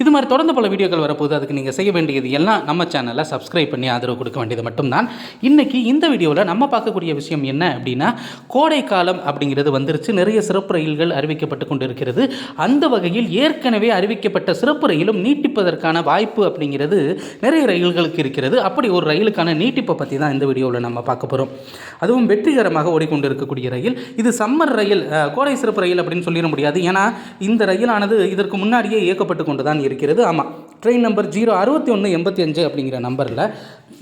இது மாதிரி தொடர்ந்து பல வீடியோக்கள் வரப்போது அதுக்கு நீங்கள் செய்ய வேண்டியது எல்லாம் நம்ம சேனலை சப்ஸ்கிரைப் பண்ணி ஆதரவு கொடுக்க வேண்டியது மட்டும்தான். இன்றைக்கி இந்த வீடியோவில் நம்ம பார்க்கக்கூடிய விஷயம் என்ன அப்படின்னா கோடை காலம் அப்படிங்கிறது வந்துருச்சு. நிறைய சிறப்பு ரயில்கள் அறிவிக்கப்பட்டு கொண்டு இருக்கிறது அந்த வகையில் ஏற்கனவே அறிவிக்கப்பட்ட சிறப்பு ரயிலும் நீட்டிப்பதற்கான வாய்ப்பு அப்படிங்கிறது நிறைய ரயில்களுக்கு இருக்கிறது. அப்படி ஒரு ரயிலுக்கான நீட்டிப்பை பற்றி தான் இந்த வீடியோவில் நம்ம பார்க்க போகிறோம் அதுவும் வெற்றிகரமாக ஓடிக்கொண்டிருக்கக்கூடிய ரயில். இது சம்மர் ரயில் கோடை சிறப்பு ரயில் அப்படின்னு சொல்லிட முடியாது. ஏன்னா இந்த ரயிலானது இதற்கு முன்னாடியே இயக்கப்பட்டு கொண்டு தான் இருக்கிறது. ஆமாம் ட்ரெயின் நம்பர் ஜீரோ அறுபத்தி ஒன்று எண்பத்தி அஞ்சு அப்படிங்கிற நம்பரில்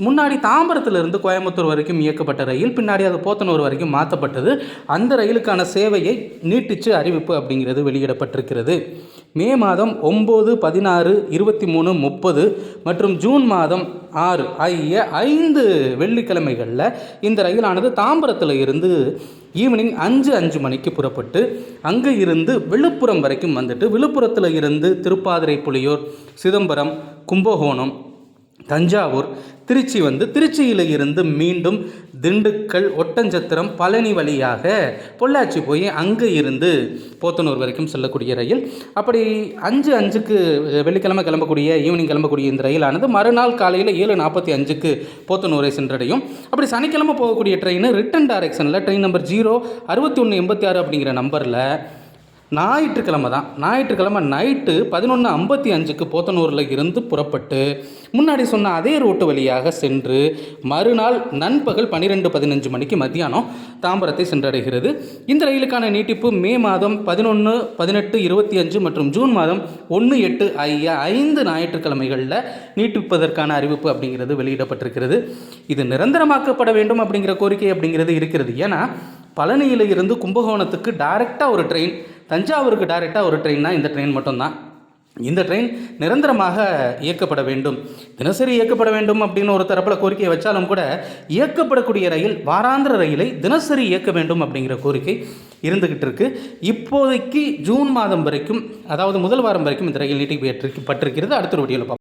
முன்னாடி தாம்பரத்திலிருந்து கோயம்புத்தூர் வரைக்கும் இயக்கப்பட்ட ரயில் பின்னாடி அது போத்தனூர் வரைக்கும் மாற்றப்பட்டது அந்த ரயிலுக்கான சேவையை நீட்டிச்சு அறிவிப்பு அப்படிங்கிறது வெளியிடப்பட்டிருக்கிறது. மே மாதம் ஒம்பது பதினாறு இருபத்தி மூணு முப்பது மற்றும் ஜூன் மாதம் ஆறு ஆகிய ஐந்து வெள்ளிக்கிழமைகளில் இந்த ரயிலானது தாம்பரத்தில் இருந்து ஈவினிங் அஞ்சு அஞ்சு மணிக்கு புறப்பட்டு அங்கே இருந்து விழுப்புரம் வரைக்கும் வந்துட்டு விழுப்புரத்தில் இருந்து திருப்பாதிரை புலியூர் சிதம்பரம் கும்பகோணம் தஞ்சாவூர் திருச்சி வந்து திருச்சியில் இருந்து மீண்டும் திண்டுக்கல் ஒட்டஞ்சத்திரம் பழனி வழியாக பொள்ளாச்சி போய் அங்கே இருந்து போத்தனூர் வரைக்கும் செல்லக்கூடிய ரயில். அப்படி அஞ்சு அஞ்சுக்கு வெள்ளிக்கிழமை கிளம்பக்கூடிய ஈவினிங் கிளம்பக்கூடிய இந்த ரயிலானது மறுநாள் காலையில் ஏழு நாற்பத்தி அஞ்சுக்கு போத்தனூரை சென்றடையும். அப்படி சனிக்கிழமை போகக்கூடிய ட்ரெயின் ரிட்டன் டைரக்ஷனில் ட்ரெயின் நம்பர் ஜீரோ அறுபத்தி ஒன்று எண்பத்தி ஆறு அப்படிங்கிற நம்பரில் ஞாயிற்றுக்கிழமை தான். ஞாயிற்றுக்கிழமை நைட்டு பதினொன்று ஐம்பத்தி அஞ்சுக்கு போத்தனூரில் இருந்து புறப்பட்டு முன்னாடி சொன்ன அதே ரூட்டு வழியாக சென்று மறுநாள் நண்பகல் பன்னிரெண்டு பதினஞ்சு மணிக்கு மத்தியானம் தாம்பரத்தை சென்றடைகிறது. இந்த ரயிலுக்கான நீட்டிப்பு மே மாதம் பதினொன்று பதினெட்டு இருபத்தி அஞ்சு மற்றும் ஜூன் மாதம் ஒன்று எட்டு ஆகிய ஐந்து ஞாயிற்றுக்கிழமைகளில் நீட்டிப்பதற்கான அறிவிப்பு அப்படிங்கிறது வெளியிடப்பட்டிருக்கிறது. இது நிரந்தரமாக்கப்பட வேண்டும் அப்படிங்கிற கோரிக்கை அப்படிங்கிறது இருக்கிறது. ஏன்னா பழனியில் இருந்து கும்பகோணத்துக்கு டைரெக்டாக ஒரு ட்ரெயின் தஞ்சாவூருக்கு டைரெக்டாக ஒரு ட்ரெயின்னா இந்த ட்ரெயின் மட்டும்தான். இந்த ட்ரெயின் நிரந்தரமாக இயக்கப்பட வேண்டும். தினசரி இயக்கப்பட வேண்டும் அப்படின்னு ஒரு தரப்பில் கோரிக்கையை வச்சாலும் கூட இயக்கப்படக்கூடிய ரயில் வாராந்திர ரயிலை தினசரி இயக்க வேண்டும் அப்படிங்கிற கோரிக்கை இருந்துக்கிட்டு இருக்கு. இப்போதைக்கு ஜூன் மாதம் வரைக்கும் அதாவது முதல் வாரம் வரைக்கும் இந்த ரயில் நீட்டிக்கப்பட்டிருக்கிறது அடுத்த ஒரு வீடியோவில் பார்ப்போம்.